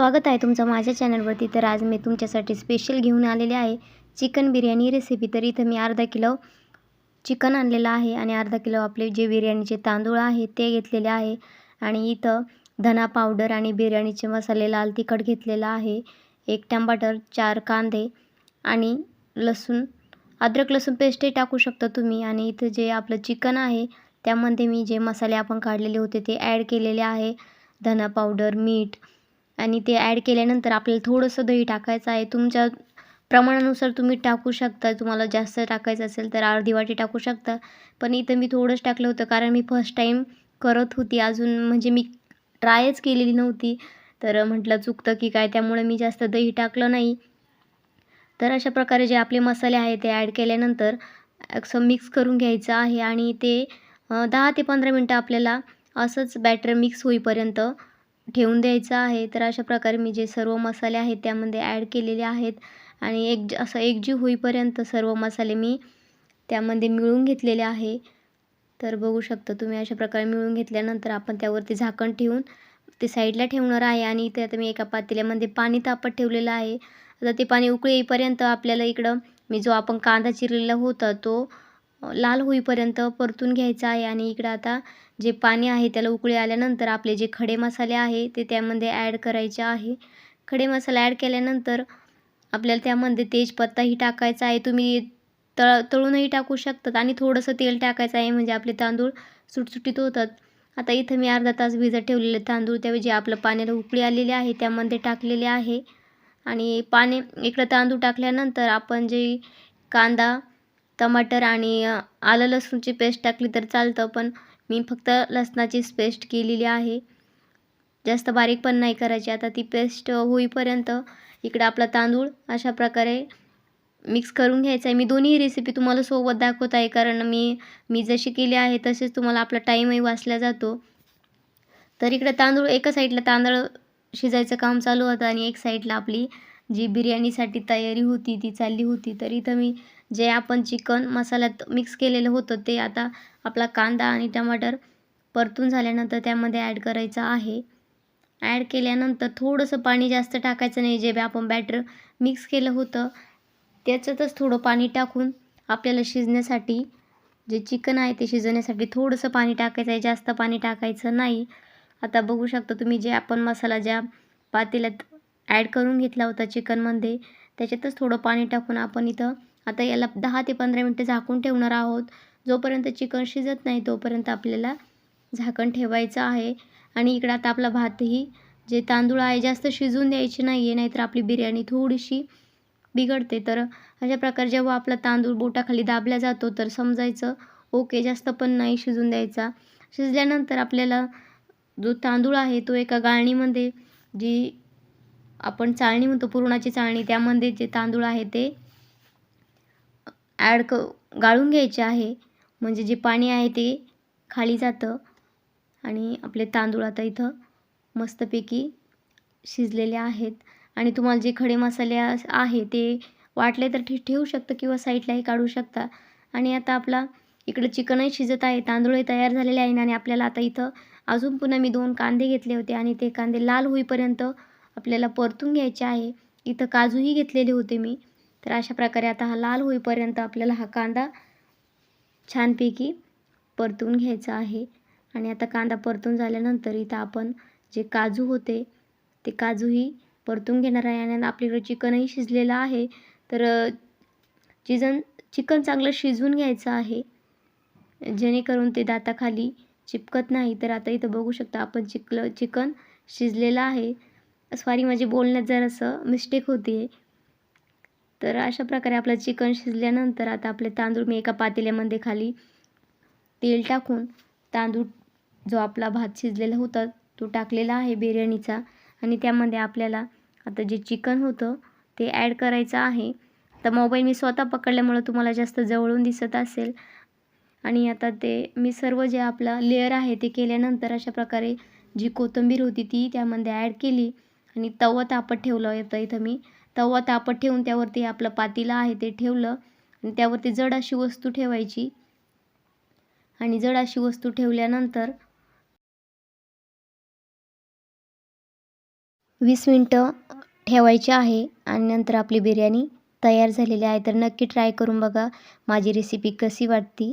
स्वागत आहे तुमचं माझ्या चॅनलवरती. तर आज मी तुमच्यासाठी स्पेशल घेऊन आलेले आहे चिकन बिर्याणी रेसिपी तर इथं मी अर्धा किलो चिकन आणलेलं आहे आणि अर्धा किलो आपले जे बिर्याणीचे तांदूळ आहे ते घेतलेले आहे. आणि इथं धना पावडर आणि बिर्याणीचे मसाले लाल तिखट घेतलेलं आहे. एक टमाटर चार कांदे आणि लसूण अद्रक लसूण पेस्टही टाकू शकता तुम्ही. आणि इथं जे आपलं चिकन आहे त्यामध्ये मी जे मसाले आपण काढलेले होते ते ॲड केलेले आहे. धना पावडर मीठ आणि ते ॲड केल्यानंतर आपल्याला थोडंसं दही टाकायचं आहे. तुमच्या प्रमाणानुसार तुम्ही टाकू शकता. तुम्हाला जास्त टाकायचं असेल तर अर्धी वाटी टाकू शकता. पण इथं मी थोडंच टाकलं होतं कारण मी फर्स्ट टाईम करत होती. अजून म्हणजे मी ट्रायच केलेली नव्हती. तर म्हटलं चुकतं की काय? त्यामुळे मी जास्त दही टाकलं नाही. तर अशा प्रकारे जे आपले मसाले आहे ते ॲड केल्यानंतर असं मिक्स करून घ्यायचं आहे. आणि ते दहा ते पंधरा मिनटं आपल्याला असंच बॅटर मिक्स होईपर्यंत ठेवून द्यायचं आहे. तर अशा प्रकारे मी जे सर्व मसाले आहेत त्यामध्ये ॲड केलेले आहेत. आणि एक असं एकजीव होईपर्यंत सर्व मसाले मी त्यामध्ये मिळून घेतलेले आहे. तर बघू शकता तुम्ही अशा प्रकारे मिळून घेतल्यानंतर आपण त्यावरती झाकण ठेवून ते साईडला ठेवणार आहे. आणि इथे आता मी एका पातेल्यामध्ये पाणी तापत ठेवलेलं आहे. आता ते पाणी उकळी येईपर्यंत आपल्याला इकडं मी जो आपण कांदा चिरलेला होता तो लाल होईपर्यंत परतून घ्यायचा आहे. आणि इकडं आता जे पाणी आहे त्याला उकळी आल्यानंतर आपले जे खडे मसाले आहे ते त्यामध्ये ॲड करायचे आहे. खडे मसाला ॲड केल्यानंतर आपल्याला त्यामध्ये तेजपत्ताही टाकायचा आहे. तुम्ही तळ तळूनही टाकू शकतात आणि थोडंसं तेल टाकायचं आहे. म्हणजे आपले तांदूळ सुटसुटीत होतात. आता इथं मी अर्धा तास भिजत ठेवलेले तांदूळ त्यावेळी जे आपलं पाण्याला उकळी आलेली आहे. त्यामध्ये टाकलेले आहे. आणि पाणी इकडं तांदूळ टाकल्यानंतर आपण जे कांदा टमाटर आणि आलं लसूणची पेस्ट टाकली तर चालतं पण मी फक्त लसणाचीच पेस्ट केलेली आहे. जास्त बारीक पण नाही करायची. आता ती पेस्ट होईपर्यंत इकडं आपला तांदूळ अशा प्रकारे मिक्स करून घ्यायचा आहे. मी दोन्ही रेसिपी तुम्हाला सोबत दाखवत आहे कारण मी मी जशी केली आहे तसेच तुम्हाला आपला टाईमही वाचला जातो. तर इकडं तांदूळ एका साईडला तांदूळ शिजायचं काम चालू होतं आणि एक साईडला आपली जी बिर्याणीसाठी तयारी होती ती चालली होती. तर इथं मी जे आपण चिकन मसाल्यात मिक्स केलेलं होतं ते आता आपला कांदा आणि टमाटर परतून झाल्यानंतर त्यामध्ये ॲड करायचं आहे. ॲड केल्यानंतर थोडंसं पाणी जास्त टाकायचं नाही जे आपण बॅटर मिक्स केलं होतं त्याच्यातच थोडं पाणी टाकून आपल्याला शिजण्यासाठी जे चिकन आहे ते शिजवण्यासाठी थोडंसं पाणी टाकायचं आहे. जास्त पाणी टाकायचं नाही. आता बघू शकता तुम्ही जे आपण मसाला ज्या पातेल्यात ॲड करून घेतला होता चिकनमध्ये त्याच्यातच थोडं पाणी टाकून आपण इथं आता याला दहा ते पंधरा मिनटं झाकून ठेवणार आहोत. जोपर्यंत चिकन शिजत नाही तोपर्यंत आपल्याला झाकण ठेवायचं आहे. आणि इकडं आता आपला भातही जे तांदूळ आहे जास्त शिजून द्यायचे नाही आहे नाहीतर आपली बिर्याणी थोडीशी बिघडते. तर अशा प्रकारे जेव्हा आपला तांदूळ बोटाखाली दाबला जातो तर समजायचं ओके जास्त पण नाही शिजून द्यायचा. शिजल्यानंतर आपल्याला जो तांदूळ आहे तो एका गाळणीमध्ये जी आपण चाळणी म्हणतो पुरणाची चाळणी त्यामध्ये जे तांदूळ आहे ते ॲड क गाळून घ्यायचे आहे. म्हणजे जे पाणी आहे ते खाली जातं. आणि आपले तांदूळ आता इथं मस्तपैकी शिजलेले आहेत. आणि तुम्हाला जे खडे मसाले आहे ते वाटले तर ठे ठेवू शकता किंवा साईडलाही काढू शकता. आणि आता आपला इकडं चिकनही शिजत आहे. तांदूळही तयार झालेले आहे. आणि आपल्याला आता इथं अजून पुन्हा मी दोन कांदे घेतले होते. आणि ते कांदे लाल होईपर्यंत आपल्याला परतून घ्यायचे आहे. इथं काजूही घेतलेले होते मी. तर अशा प्रकारे आता हा लाल होईपर्यंत आपल्याला हा कांदा छानपैकी परतून घ्यायचा आहे. आणि आता कांदा परतून झाल्यानंतर इथं आपण जे काजू होते ते काजूही परतून घेणार आहे. आणि आपल्याकडे चिकनही शिजलेलं आहे. तर चिजन चिकन चांगलं शिजवून घ्यायचं आहे. जेणेकरून ते दाताखाली चिपकत नाही. तर आता इथं बघू शकता आपण चिकलं चिकन शिजलेलं आहे. सॉरी माझे बोलण्यात जरासं मिस्टेक होती आहे तर अशा प्रकारे आपलं चिकन शिजल्यानंतर आता आपले तांदूळ मी एका पातेल्यामध्ये खाली तेल टाकून तांदूळ जो आपला भात शिजलेला होता तो टाकलेला आहे बिर्याणीचा. आणि त्यामध्ये आपल्याला आता जे चिकन होतं ते ॲड करायचं आहे. तर मोबाईल मी स्वतः पकडल्यामुळं तुम्हाला जास्त जवळून दिसत असेल. आणि आता ते मी सर्व जे आपला लेअर आहे ते केल्यानंतर अशा प्रकारे जी कोथिंबीर होती ती त्यामध्ये ॲड केली. आणि तवा तापत ठेवलं होता इथं मी. तवा तापत ठेवून त्यावरती आपलं पातीला आहे ते ठेवलं आणि त्यावरती जड अशी वस्तू ठेवायची. आणि जड अशी वस्तू ठेवल्यानंतर वीस मिनटं ठेवायची आहे आणि नंतर आपली बिर्याणी तयार झालेली आहे. तर नक्की ट्राय करून बघा माझी रेसिपी कशी वाटती.